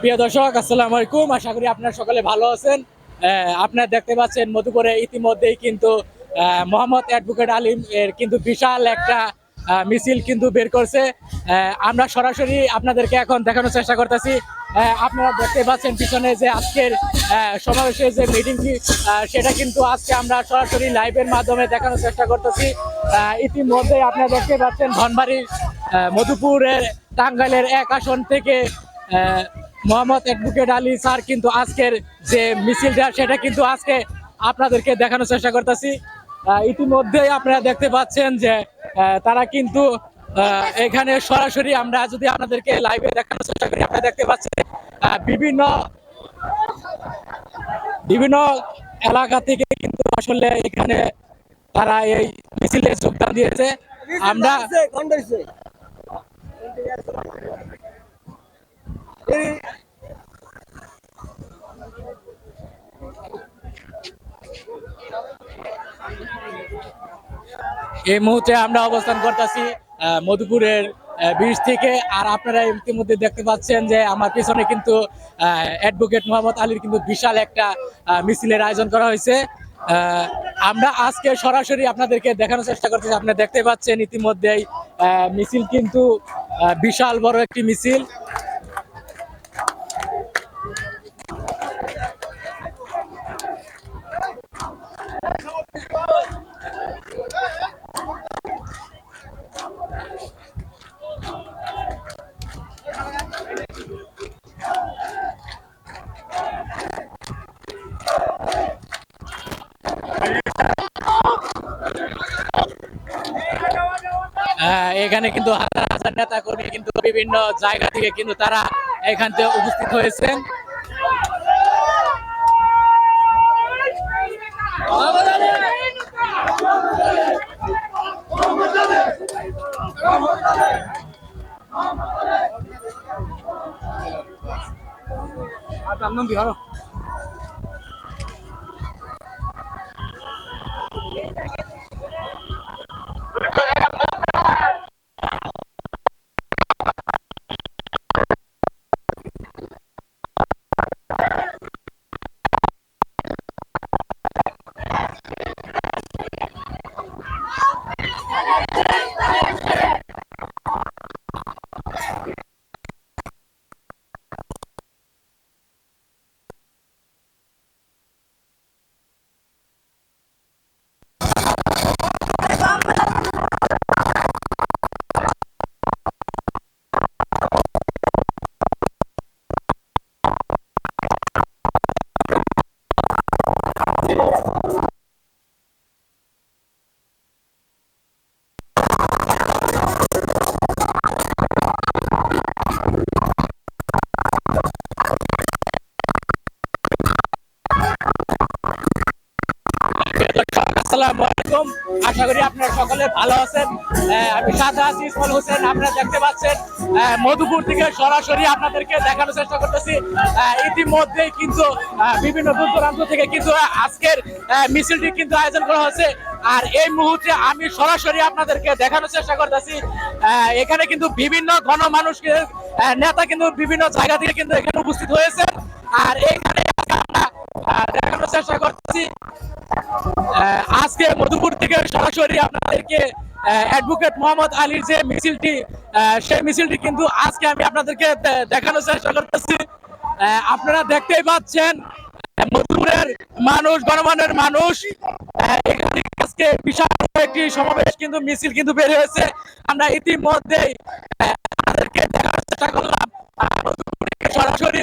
প্রিয় দর্শক, আসসালামু আলাইকুম। আশা করি আপনারা সকলে ভালো আছেন। আপনারা দেখতে পাচ্ছেন মধুপুরে ইতিমধ্যেই কিন্তু মোহাম্মদ অ্যাডভোকেট আলিম এর কিন্তু বিশাল একটা মিছিল কিন্তু বের করছে। আমরা সরাসরি আপনাদেরকে এখন দেখানোর চেষ্টা করতেছি। আপনারা দেখতে পাচ্ছেন পিছনে যে আজকের সমাবেশের যে মিটিংটি সেটা কিন্তু আজকে আমরা সরাসরি লাইভের মাধ্যমে দেখানোর চেষ্টা করতেছি। ইতিমধ্যে আপনারা দেখতে পাচ্ছেন ধনবাড়ির মধুপুরের টাঙ্গাইলের এক আসন থেকে মোহাম্মদ অ্যাডভোকেট আলী স্যার কিন্তু আজকের যে মিছিলটা সেটা কিন্তু আজকে আপনাদেরকে দেখানোর চেষ্টা করতেছি। ইতিমধ্যেই আপনারা দেখতে পাচ্ছেন যে তারা কিন্তু এখানে সরাসরি আমরা যদি আপনাদেরকে লাইভে দেখানোর চেষ্টা করি, আপনারা দেখতে পাচ্ছেন বিভিন্ন বিভিন্ন এলাকা থেকে কিন্তু আসলে এখানে তারা এই মিছিলে যোগদান দিয়েছে। আমরা এই মুহূর্তে আমরা অবস্থান করতেছি মধুপুরের ব্রিজ থেকে। আর আপনারা ইতিমধ্যে দেখতে পাচ্ছেন যে আমার পিছনে কিন্তু অ্যাডভোকেট মোহাম্মদ আলীর কিন্তু বিশাল একটা মিছিলের আয়োজন করা হয়েছে। আমরা আজকে সরাসরি আপনাদেরকে দেখানোর চেষ্টা করতেছি। আপনারা দেখতে পাচ্ছেন ইতিমধ্যেই মিছিল কিন্তু বিশাল বড় একটি মিছিল। এখানে কিন্তু হাজার হাজার নেতা কর্মী কিন্তু বিভিন্ন জায়গা থেকে কিন্তু তারা এখান থেকে উপস্থিত হয়েছেন। আসসালামু আশা করি আপনারা সকলে ভালো আছেন। আমি সাদা আছি হোসেন আপনারা দেখতে পাচ্ছেন। মধুপুর থেকে সরাসরি আপনাদেরকে দেখানোর চেষ্টা করতেছি। ইতিমধ্যেই কিন্তু বিভিন্ন দূর দূরান্ত থেকে কিন্তু আজকের মিছিলটি কিন্তু আয়োজন করা হয়েছে। আর এই মুহূর্তে আমি সরাসরি আপনাদেরকে দেখানোর চেষ্টা করতেছি। এখানে কিন্তু বিভিন্ন গণমানুষকে আহ, নেতা কিন্তু বিভিন্ন জায়গা থেকে কিন্তু এখানে উপস্থিত হয়েছে আর এখানে দেখানোর চেষ্টা করতেছি। আহ, আজকে মধুপুর থেকে সরাসরি আপনাদেরকে অ্যাডভোকেট মোহাম্মদ আলীর যে মিছিলটি সেই মিছিলটি কিন্তু আজকে আমি আপনাদেরকে দেখানোর চেষ্টা করতেছি। আপনারা দেখতেই পাচ্ছেন মধুপুরের মানুষ গণমানের মানুষ এখানে আজকে বিশাল একটি সমাবেশ কিন্তু, মিছিল কিন্তু বের হয়েছে। আমরা ইতিমধ্যেই আপনাদেরকে দেখার চেষ্টা করলাম। সরাসরি